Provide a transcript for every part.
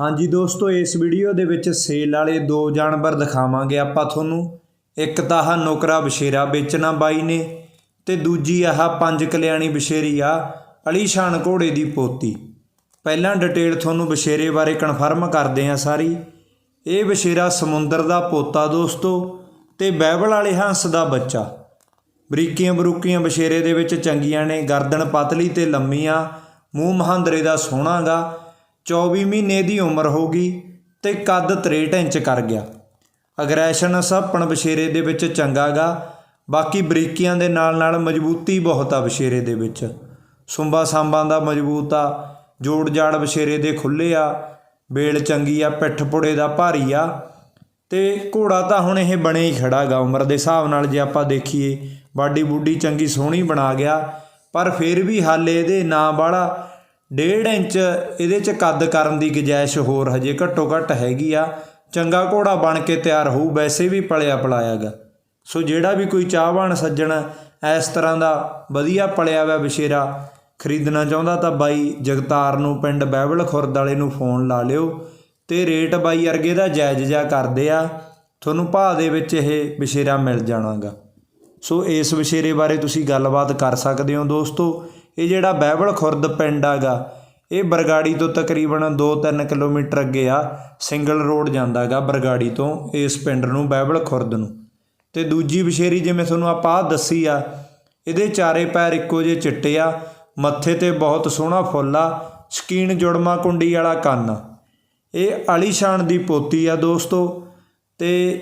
ਹਾਂਜੀ ਦੋਸਤੋ, ਇਸ ਵੀਡੀਓ ਦੇ ਵਿੱਚ ਸੇਲ ਵਾਲੇ ਦੋ ਜਾਨਵਰ ਦਿਖਾਵਾਂਗੇ ਆਪਾਂ ਤੁਹਾਨੂੰ। ਇੱਕ ਤਾਂ ਆਹ ਨੁਕਰਾ ਬਸ਼ੇਰਾ ਵੇਚਣਾ ਬਾਈ ਨੇ ਤੇ ਦੂਜੀ ਆਹ ਪੰਜ ਕਲਿਆਣੀ ਬਸ਼ੇਰੀ ਆ ਅਲੀਸ਼ਾਨ ਘੋੜੇ ਦੀ ਪੋਤੀ। ਪਹਿਲਾਂ ਡਿਟੇਲ ਤੁਹਾਨੂੰ ਬਸ਼ੇਰੇ ਬਾਰੇ ਕਨਫਰਮ ਕਰਦੇ ਆ ਸਾਰੀ। ਇਹ ਬਸ਼ੇਰਾ ਸਮੁੰਦਰ ਦਾ ਪੋਤਾ ਦੋਸਤੋ ਤੇ ਬਾਈਬਲ ਵਾਲੇ ਹੰਸ ਦਾ ਬੱਚਾ। ਬਰੀਕੀਆਂ ਬਰੂਕੀਆਂ ਬਸ਼ੇਰੇ ਦੇ ਵਿੱਚ ਚੰਗੀਆਂ ਨੇ, ਗਰਦਨ ਪਤਲੀ ਤੇ ਲੰਮੀ ਆ, ਮੂੰਹ ਮਹਾਂਦਰੇ ਦਾ ਸੋਹਣਾਗਾ 24 ਮਹੀਨੇ ਦੀ ਉਮਰ ਹੋ ਗਈ ਤੇ ਕੱਦ 63 ਇੰਚ ਕਰ ਗਿਆ। ਅਗਰੈਸ਼ਨ ਸੱਪਣ ਬਸ਼ੇਰੇ ਦੇ ਵਿੱਚ ਚੰਗਾਗਾ ਬਾਕੀ ਬਰੀਕੀਆਂ ਦੇ ਨਾਲ ਨਾਲ ਮਜ਼ਬੂਤੀ ਬਹੁਤ ਆ ਬਸ਼ੇਰੇ ਦੇ ਵਿੱਚ। ਸੁੰਬਾ ਸਾਂਬਾਂ ਦਾ ਮਜ਼ਬੂਤ ਆ। ਜੋੜ ਜਾੜ ਬਸ਼ੇਰੇ ਦੇ ਖੁੱਲੇ ਆ। ਬੇਲ ਚੰਗੀ ਆ, ਪਿੱਠ ਪੁੜੇ ਦਾ ਭਾਰੀ ਆ। ਤੇ ਘੋੜਾ ਤਾਂ ਹੁਣ ਇਹ ਬਣੇ ਹੀ ਖੜਾਗਾ ਉਮਰ ਦੇ ਹਿਸਾਬ ਨਾਲ ਜੇ ਆਪਾਂ ਦੇਖੀਏ ਬਾਡੀ ਬੁੱਡੀ ਚੰਗੀ ਸੋਹਣੀ ਬਣਾ ਗਿਆ। ਪਰ ਫਿਰ ਵੀ ਹਾਲੇ ਇਹਦੇ ਨਾਂ ਵਾਲਾ ਡੇਢ ਇੰਚ ਇਹਦੇ ਚ ਕੱਦ ਕਰਨ ਦੀ ਗੁੰਜਾਇਸ਼ ਹੋਰ ਹਜੇ ਘੱਟੋ ਘੱਟ ਹੈਗੀ ਆ। ਚੰਗਾ ਘੋੜਾ ਬਣ ਕੇ ਤਿਆਰ ਹੋਊ, ਵੈਸੇ ਵੀ ਪਲਿਆ ਪਲਾਇਆਗਾ। ਸੋ ਜਿਹੜਾ ਵੀ ਕੋਈ ਚਾਹਵਾਨ ਸੱਜਣ ਇਸ ਤਰ੍ਹਾਂ ਦਾ ਵਧੀਆ ਪਲਿਆ ਹੋਇਆ ਬਸ਼ੇਰਾ ਖਰੀਦਣਾ ਚਾਹੁੰਦਾ ਤਾਂ ਬਾਈ ਜਗਤਾਰ ਨੂੰ, ਪਿੰਡ ਬਹਿਬਲ ਖੁਰਦ ਵਾਲੇ ਨੂੰ ਫੋਨ ਲਾ ਲਿਓ ਤੇ ਰੇਟ ਬਾਈ ਅਰਗੇ ਦਾ ਜਾਇਜ਼ ਜਿਹਾ ਕਰਦੇ ਆ। ਤੁਹਾਨੂੰ ਭਾਅ ਦੇ ਵਿੱਚ ਇਹ ਬਸ਼ੇਰਾ ਮਿਲ ਜਾਣਾਗਾ। ਸੋ ਇਸ ਬਸ਼ੇਰੇ ਬਾਰੇ ਤੁਸੀਂ ਗੱਲਬਾਤ ਕਰ ਸਕਦੇ ਹੋ ਦੋਸਤੋ। ਇਹ ਜਿਹੜਾ ਬਹਿਬਲ ਖੁਰਦ ਪਿੰਡ ਆਗਾ ਇਹ ਬਰਗਾੜੀ ਤੋਂ ਤਕਰੀਬਨ 2-3 ਕਿਲੋਮੀਟਰ ਅੱਗੇ ਆ, ਸਿੰਗਲ ਰੋਡ ਜਾਂਦਾਗਾ ਬਰਗਾੜੀ ਤੋਂ ਇਸ ਪਿੰਡ ਨੂੰ, ਬਹਿਬਲ ਖੁਰਦ ਨੂੰ। ਤੇ ਦੂਜੀ ਬਸ਼ੇਰੀ ਜਿਵੇਂ ਤੁਹਾਨੂੰ ਆਪਾਂ ਆਹ ਦੱਸੀ ਆ, ਇਹਦੇ ਚਾਰੇ ਪੈਰ ਇੱਕੋ ਜਿਹੇ ਚਿੱਟੇ ਆ, ਮੱਥੇ ਤੇ ਬਹੁਤ ਸੋਹਣਾ ਫੁੱਲ ਆ, ਸਕੀਨ ਜੁੜਮਾ ਕੁੰਡੀ ਵਾਲਾ ਕੰਨ। ਇਹ ਅਲੀਸ਼ਾਨ ਦੀ ਪੋਤੀ ਆ ਦੋਸਤੋ, ਤੇ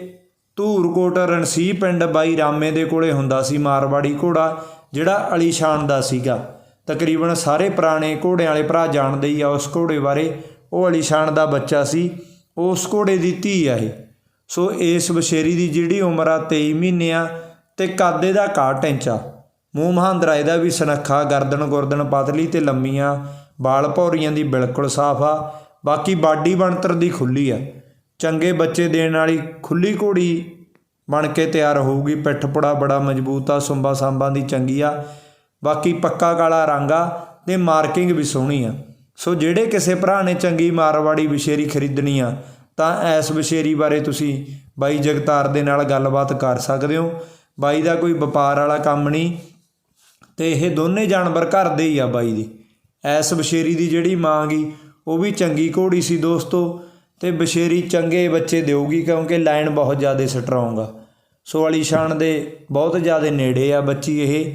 ਧੂਰਕੋਟ ਰਣਸੀ ਪਿੰਡ ਬਾਈ ਰਾਮੇ ਦੇ ਕੋਲੇ ਹੁੰਦਾ ਸੀ ਮਾਰਵਾੜੀ ਘੋੜਾ, ਜਿਹੜਾ ਅਲੀਸ਼ਾਨ ਦਾ ਸੀਗਾ। ਤਕਰੀਬਨ ਸਾਰੇ ਪੁਰਾਣੇ ਘੋੜਿਆਂ ਵਾਲੇ ਭਰਾ ਜਾਣਦੇ ਹੀ ਆ ਉਸ ਘੋੜੇ ਬਾਰੇ। ਉਹ ਅਲੀਸ਼ਾਨ ਦਾ ਬੱਚਾ ਸੀ। ਉਸ ਘੋੜੇ ਦੀ ਧੀ ਆ ਇਹ। ਸੋ ਇਸ ਬਸ਼ੇਰੀ ਦੀ ਜਿਹੜੀ ਉਮਰ ਆ 23 ਮਹੀਨੇ ਆ ਤੇ ਕਾਦੇ ਦਾ 61 ਇੰਚ ਆ। ਮੂੰਹ ਮਹਾਂਦਰਾ ਇਹਦਾ ਵੀ ਸੁਨੱਖਾ, ਗਰਦਨ ਗੁਰਦਨ ਪਤਲੀ ਤੇ ਲੰਮੀਆਂ ਬਾਲ ਭੌਰੀਆਂ ਦੀ ਬਿਲਕੁਲ ਸਾਫ਼ ਆ। ਬਾਕੀ ਬਾਡੀ ਬਣਤਰ ਦੀ ਖੁੱਲੀ ਆ। ਚੰਗੇ ਬੱਚੇ ਦੇਣ ਵਾਲੀ ਖੁੱਲੀ ਘੋੜੀ ਬਣ ਕੇ ਤਿਆਰ ਹੋਊਗੀ। ਪਿੱਠ ਪੁੜਾ ਬੜਾ ਮਜ਼ਬੂਤ ਆ। ਸੁੰਬਾ ਸਾਂਬਾਂ ਦੀ ਚੰਗੀ ਆ। ਬਾਕੀ ਪੱਕਾ ਕਾਲਾ ਰੰਗ ਆ ਤੇ ਮਾਰਕਿੰਗ ਵੀ ਸੋਹਣੀ ਆ। ਸੋ ਜਿਹੜੇ ਕਿਸੇ ਭਰਾ ਨੇ ਚੰਗੀ ਮਾਰਵਾੜੀ ਵਿਸ਼ੇਰੀ ਖਰੀਦਣੀ ਆ, ਤਾਂ ਐਸ ਵਿਸ਼ੇਰੀ ਬਾਰੇ ਤੁਸੀਂ ਬਾਈ ਜਗਤਾਰ ਦੇ ਨਾਲ ਗੱਲਬਾਤ ਕਰ ਸਕਦੇ ਹੋ। ਬਾਈ ਦਾ ਕੋਈ ਵਪਾਰ ਵਾਲਾ ਕੰਮ ਨਹੀਂ ਤੇ ਇਹ ਦੋਨੇ ਜਾਨਵਰ ਘਰ ਦੇ ਹੀ ਆ ਬਾਈ ਦੀ। ਐਸ ਬਸ਼ੇਰੀ ਦੀ ਜਿਹੜੀ ਮਾਂ ਗਈ ਉਹ ਵੀ ਚੰਗੀ ਘੋੜੀ ਸੀ ਦੋਸਤੋ ਤੇ ਬਸ਼ੇਰੀ ਚੰਗੇ ਬੱਚੇ ਦੇਊਗੀ ਕਿਉਂਕਿ ਲਾਈਨ ਬਹੁਤ ਜ਼ਿਆਦਾ ਸਟਰੋਂਗ ਆ। ਸੋ ਅਲੀਸ਼ਾਨ ਦੇ ਬਹੁਤ ਜ਼ਿਆਦਾ ਨੇੜੇ ਆ ਬੱਚੀ ਇਹ।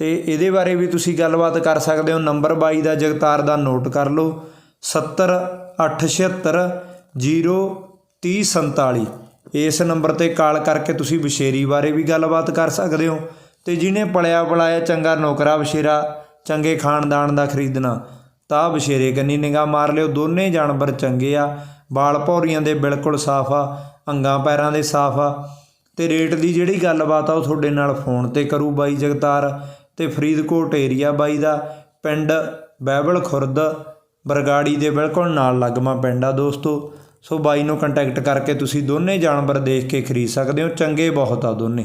ਤੇ ਇਹਦੇ ਬਾਰੇ ਵੀ ਤੁਸੀਂ ਗੱਲਬਾਤ ਕਰ ਸਕਦੇ ਹੋ। ਨੰਬਰ 22 ਦਾ ਜਗਤਾਰ ਦਾ ਨੋਟ ਕਰ ਲਓ। 70 876 03047 ਇਸ ਨੰਬਰ ਤੇ ਕਾਲ ਕਰਕੇ ਤੁਸੀਂ ਬਸ਼ੇਰੀ ਬਾਰੇ ਵੀ ਗੱਲਬਾਤ ਕਰ ਸਕਦੇ ਹੋ ਤੇ ਜਿਹਨੇ ਪਲਿਆ ਪਲਾਇਆ ਚੰਗਾ ਨੌਕਰਾ ਬਸ਼ੇਰਾ ਚੰਗੇ ਖਾਨਦਾਨ ਦਾ ਖਰੀਦਣਾ, ਤਾਂ ਬਸ਼ੇਰੇ ਕੰਨੀ ਨਿਗਾਹ ਮਾਰ ਲਿਓ। ਦੋਨੇ ਜਾਨਵਰ ਚੰਗੇ ਆ। ਬਾਲ ਭੌਰੀਆਂ ਦੇ ਬਿਲਕੁਲ ਸਾਫ਼ ਆ, ਅੰਗਾਂ ਪੈਰਾਂ ਦੇ ਸਾਫ਼ ਆ। ਤੇ ਰੇਟ ਦੀ ਜਿਹੜੀ ਗੱਲਬਾਤ ਆ ਉਹ ਤੁਹਾਡੇ ਨਾਲ ਫੋਨ ਤੇ ਕਰੂ ਬਾਈ ਜਗਤਾਰ। ਤੇ ਫਰੀਦਕੋਟ ਏਰੀਆ ਬਾਈ ਦਾ ਪਿੰਡ ਬਹਿਬਲ ਖੁਰਦ, ਬਰਗਾੜੀ ਦੇ ਬਿਲਕੁਲ ਨਾਲ ਲੱਗਮਾ ਪਿੰਡ ਆ ਦੋਸਤੋ। ਸੋ ਬਾਈ ਨੂੰ ਕੰਟੈਕਟ ਕਰਕੇ ਤੁਸੀਂ ਦੋਨੇ ਜਾਨਵਰ ਦੇਖ ਕੇ ਖਰੀਦ ਸਕਦੇ ਹੋ, ਚੰਗੇ ਬਹੁਤ ਆ ਦੋਨੇ।